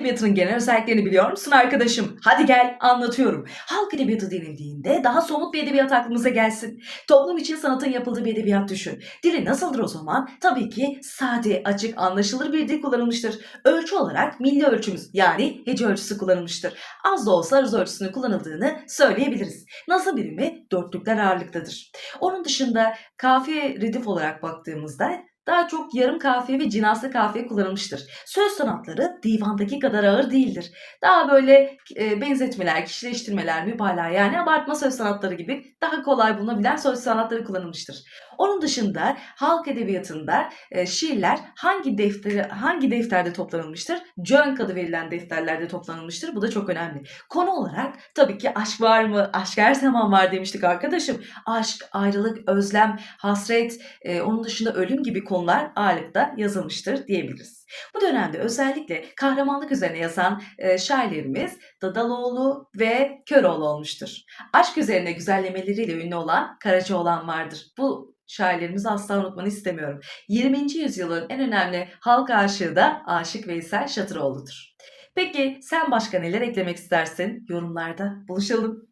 edebiyatının genel özelliklerini biliyor musun arkadaşım? Hadi gel anlatıyorum. Halk edebiyatı denildiğinde daha somut bir edebiyat aklımıza gelsin. Toplum için sanatın yapıldığı bir edebiyat düşün. Dili nasıldır o zaman? Tabii ki sade, açık, anlaşılır bir dil kullanılmıştır. Ölçü olarak milli ölçümüz yani hece ölçüsü kullanılmıştır. Az da olsa aruz ölçüsünün kullanıldığını söyleyebiliriz. Nasıl birimi dörtlükler ağırlıktadır. Onun dışında kafiye redif olarak baktığımızda daha çok yarım kafiye ve cinaslı kafiye kullanılmıştır. Söz sanatları divandaki kadar ağır değildir. Daha böyle e, benzetmeler, kişileştirmeler, mübalağa yani abartma söz sanatları gibi daha kolay bulunabilen söz sanatları kullanılmıştır. Onun dışında halk edebiyatında e, şiirler hangi defteri hangi defterde toplanılmıştır? Cönk adı verilen defterlerde toplanılmıştır. Bu da çok önemli. Konu olarak tabii ki aşk var mı? Aşk her zaman var demiştik arkadaşım. Aşk, ayrılık, özlem, hasret, e, onun dışında ölüm gibi konular ağırlıkta yazılmıştır diyebiliriz. Bu dönemde özellikle kahramanlık üzerine yazan e, şairlerimiz Dadaloğlu ve Köroğlu olmuştur. Aşk üzerine güzellemeleriyle ünlü olan Karacaoğlan vardır. Bu şairlerimizi asla unutmanı istemiyorum. 20. yüzyılın en önemli halk aşığı da Aşık Veysel Şatıroğlu'dur. Peki sen başka neler eklemek istersin? Yorumlarda buluşalım.